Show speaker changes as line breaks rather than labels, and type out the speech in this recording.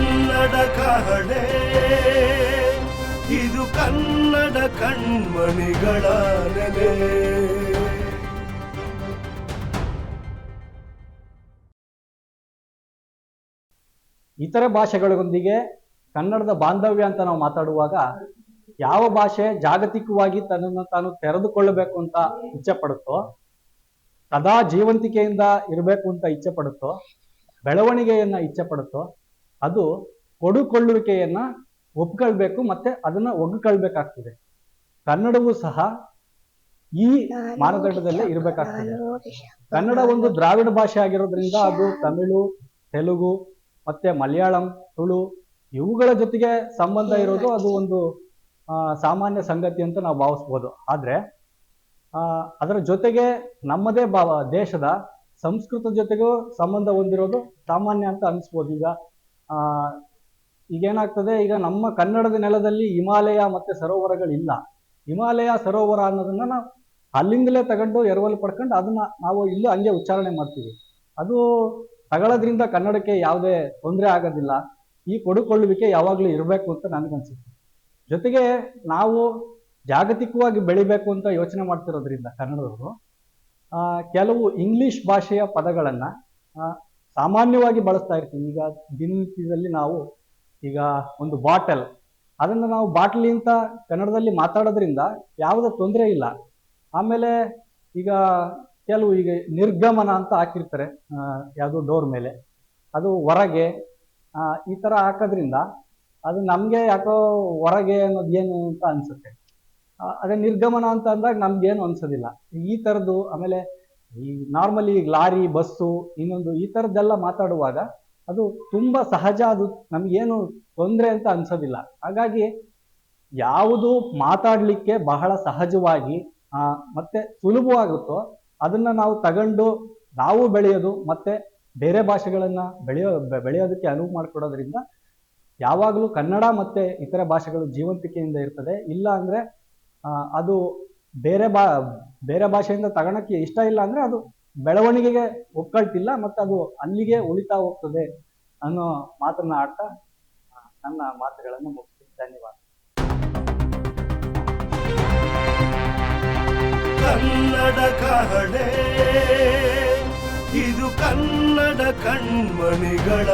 ಕನ್ನಡ ಕಹಳೆ ಇದು ಕನ್ನಡ ಕಣ್ಮಣಿಗಳ ನೆಲೆ.
ಇತರೆ ಭಾಷೆಗಳೊಂದಿಗೆ ಕನ್ನಡದ ಬಾಂಧವ್ಯ ಅಂತ ನಾವು ಮಾತಾಡುವಾಗ ಯಾವ ಭಾಷೆ ಜಾಗತಿಕವಾಗಿ ತನ್ನನ್ನು ತಾನು ತೆರೆದುಕೊಳ್ಳಬೇಕು ಅಂತ ಇಚ್ಛೆ ಪಡುತ್ತೋ, ಸದಾ ಜೀವಂತಿಕೆಯಿಂದ ಇರಬೇಕು ಅಂತ ಇಚ್ಛೆ ಪಡುತ್ತೋ, ಬೆಳವಣಿಗೆಯನ್ನ ಇಚ್ಛೆ ಪಡುತ್ತೋ ಅದು ಕೊಡುಕೊಳ್ಳುವಿಕೆಯನ್ನ ಒಪ್ಕೊಳ್ಬೇಕು ಮತ್ತೆ ಅದನ್ನ ಒಗ್ಗಿಕೊಳ್ಬೇಕಾಗ್ತದೆ. ಕನ್ನಡವೂ ಸಹ ಈ ಮಾನದಂಡದಲ್ಲೇ ಇರಬೇಕಾಗ್ತದೆ. ಕನ್ನಡ ಒಂದು ದ್ರಾವಿಡ ಭಾಷೆ ಆಗಿರೋದ್ರಿಂದ ಅದು ತಮಿಳು ತೆಲುಗು ಮತ್ತೆ ಮಲಯಾಳಂ ತುಳು ಇವುಗಳ ಜೊತೆಗೆ ಸಂಬಂಧ ಇರೋದು ಅದು ಒಂದು ಸಾಮಾನ್ಯ ಸಂಗತಿ ಅಂತ ನಾವು ಭಾವಿಸ್ಬೋದು. ಆದ್ರೆ ಅದರ ಜೊತೆಗೆ ನಮ್ಮದೇ ಭಾವ ದೇಶದ ಸಂಸ್ಕೃತ ಜೊತೆಗೂ ಸಂಬಂಧ ಹೊಂದಿರೋದು ಸಾಮಾನ್ಯ ಅಂತ ಅನಿಸ್ಬೋದು ಈಗ. ಈಗೇನಾಗ್ತದೆ, ಈಗ ನಮ್ಮ ಕನ್ನಡದ ನೆಲದಲ್ಲಿ ಹಿಮಾಲಯ ಮತ್ತೆ ಸರೋವರಗಳಿಲ್ಲ. ಹಿಮಾಲಯ, ಸರೋವರ ಅನ್ನೋದನ್ನ ನಾವು ಅಲ್ಲಿಂದಲೇ ತಗೊಂಡು ಎರವಲು ಪಡ್ಕೊಂಡು ಅದನ್ನ ನಾವು ಇಲ್ಲೂ ಹಂಗೆ ಉಚ್ಚಾರಣೆ ಮಾಡ್ತೀವಿ. ಅದು ತಗೊಳ್ಳೋದ್ರಿಂದ ಕನ್ನಡಕ್ಕೆ ಯಾವುದೇ ತೊಂದರೆ ಆಗೋದಿಲ್ಲ. ಈ ಕೊಡುಕೊಳ್ಳುವಿಕೆ ಯಾವಾಗಲೂ ಇರಬೇಕು ಅಂತ ನನಗನ್ಸುತ್ತೆ. ಜೊತೆಗೆ ನಾವು ಜಾಗತಿಕವಾಗಿ ಬೆಳಿಬೇಕು ಅಂತ ಯೋಚನೆ ಮಾಡ್ತಿರೋದ್ರಿಂದ ಕನ್ನಡದವರು ಕೆಲವು ಇಂಗ್ಲಿಷ್ ಭಾಷೆಯ ಪದಗಳನ್ನ ಸಾಮಾನ್ಯವಾಗಿ ಬಳಸ್ತಾ ಇರ್ತೀವಿ ಈಗ ದಿನನಿತ್ಯದಲ್ಲಿ ನಾವು ಈಗ ಒಂದು ಬಾಟಲ್, ಅದನ್ನು ನಾವು ಬಾಟ್ಲಿ ಅಂತ ಕನ್ನಡದಲ್ಲಿ ಮಾತಾಡೋದ್ರಿಂದ ಯಾವುದೇ ತೊಂದರೆ ಇಲ್ಲ. ಆಮೇಲೆ ಈಗ ಕೆಲವು ಈಗ ನಿರ್ಗಮನ ಅಂತ ಹಾಕಿರ್ತಾರೆ ಯಾವುದೋ ಡೋರ್ ಮೇಲೆ. ಅದು ಹೊರಗೆ ಈ ಥರ ಹಾಕೋದ್ರಿಂದ ಅದು ನಮಗೆ ಯಾಕೋ ಹೊರಗೆ ಅನ್ನೋದು ಏನು ಅಂತ ಅನಿಸುತ್ತೆ. ಅದೇ ನಿರ್ಗಮನ ಅಂತ ಅಂದಾಗ ನಮ್ಗೇನು ಅನ್ಸೋದಿಲ್ಲ. ಈ ಥರದ್ದು ಆಮೇಲೆ ಈ ನಾರ್ಮಲಿ ಲಾರಿ, ಬಸ್ಸು, ಇನ್ನೊಂದು ಈ ಥರದ್ದೆಲ್ಲ ಮಾತಾಡುವಾಗ ಅದು ತುಂಬಾ ಸಹಜ, ಅದು ನಮಗೇನು ತೊಂದರೆ ಅಂತ ಅನ್ಸೋದಿಲ್ಲ. ಹಾಗಾಗಿ ಯಾವುದು ಮಾತಾಡಲಿಕ್ಕೆ ಬಹಳ ಸಹಜವಾಗಿ ಮತ್ತೆ ಸುಲಭವಾಗುತ್ತೋ ಅದನ್ನ ನಾವು ತಗೊಂಡು ನಾವು ಬೆಳೆಯೋದು, ಮತ್ತೆ ಬೇರೆ ಭಾಷೆಗಳನ್ನ ಬೆಳೆಯೋ ಬೆಳೆಯೋದಕ್ಕೆ ಅನುವು ಮಾಡಿಕೊಡೋದ್ರಿಂದ ಯಾವಾಗಲೂ ಕನ್ನಡ ಮತ್ತೆ ಇತರ ಭಾಷೆಗಳು ಜೀವಂತಿಕೆಯಿಂದ ಇರ್ತದೆ. ಇಲ್ಲ ಅಂದ್ರೆ ಅದು ಬೇರೆ ಬಾ, ಬೇರೆ ಭಾಷೆಯಿಂದ ತಗೊಳಕ್ಕೆ ಇಷ್ಟ ಇಲ್ಲ ಅಂದ್ರೆ ಅದು ಬೆಳವಣಿಗೆಗೆ ಒಕ್ಕಳ್ತಿಲ್ಲ ಮತ್ತೆ ಅದು ಅಲ್ಲಿಗೆ ಉಳಿತಾ ಹೋಗ್ತದೆ ಅನ್ನೋ ಮಾತನ್ನ ಆಡ್ತಾ ನನ್ನ ಮಾತುಗಳನ್ನು ಮುಗಿಸ್ತೀನಿ. ಧನ್ಯವಾದ.
ಕನ್ನಡ ಕಹಳೆ, ಇದು ಕನ್ನಡ ಕಣ್ಮಣಿಗಳ